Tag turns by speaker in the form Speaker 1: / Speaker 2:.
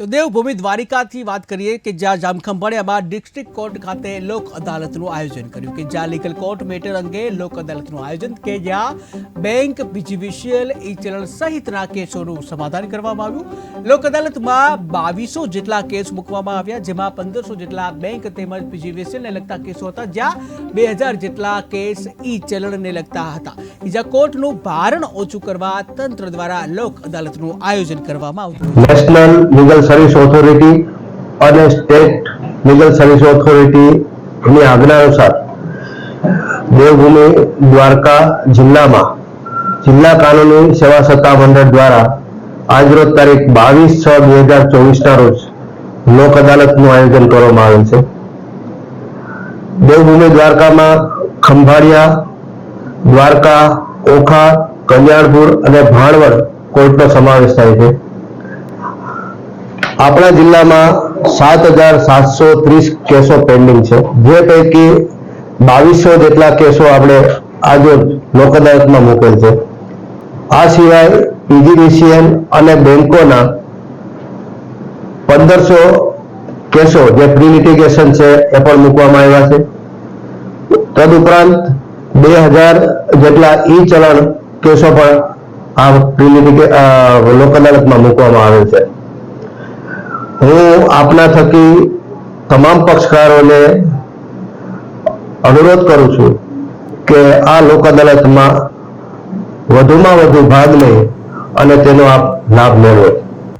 Speaker 1: તો દેવભૂમિ દ્વારિકાથી વાત કરીએ કે જ્યાં જામખંભાળિયામાં ડિસ્ટ્રિક્ટ કોર્ટ ખાતે લોક અદાલતનું આયોજન કર્યું કે જ્યાં લીગલ કોર્ટ મેટર અંગે લોક અદાલતનું આયોજન કે જ્યાં બેંક, પીજીવીસીએલ ઈ ચલણ સહિતના કેસોનું સમાધાન કરવામાં આવ્યું. લોક અદાલતમાં બાવીસો જેટલા કેસ મૂકવામાં આવ્યા, જેમાં પંદરસો જેટલા બેંક તેમજ પીજીવીસીએલને લગતા કેસો હતા, જ્યાં બે હજાર જેટલા કેસ ઈ ચલણને લગતા હતા. જ્યાં કોર્ટનું ભારણ ઓછું કરવા તંત્ર દ્વારા લોક અદાલતનું આયોજન કરવામાં આવતું
Speaker 2: નેશનલ લીગલ સર્વિસ ઓથોરિટી અને સ્ટેટ લીગલ સર્વિસ ઓથોરિટી ની આજ્ઞા અનુસાર દેવભૂમિ દ્વારકા જિલ્લામાં જિલ્લા કાનૂની સેવા સત્તા મંડળ દ્વારા આજરોજ તારીખ બાવીસ છ બે હજાર ચોવીસના રોજ લોક અદાલતનું આયોજન કરવામાં આવેલ છે. દેવભૂમિ દ્વારકામાં ખંભાળિયા, દ્વારકા, ઓખા, કલ્યાણપુર અને ભાણવડ કોર્ટનો સમાવેશ થાય છે. આપણા જિલ્લામાં સાત હજાર સાતસો ત્રીસ કેસો પેન્ડિંગ છે. જે પૈકી બાવીસો જેટલા કેસો આપણે આજે લોક અદાલતમાં મોકલ છે. આ સિવાય પીજીડીસીએલ અને બેન્કોના પંદરસો કેસો જે પ્રી છે એ પણ મૂકવામાં આવ્યા છે. તદુપરાંત બે હજાર જેટલા ઈ ચલણ કેસો પણ આ પ્રી લોક અદાલતમાં મૂકવામાં આવેલ છે. હું આપના થકી તમામ પક્ષકારોને અનુરોધ કરું છું કે આ લોક અદાલતમાં વધુમાં વધુ ભાગ લઈ અને તેનો આપ લાભ મેળવો.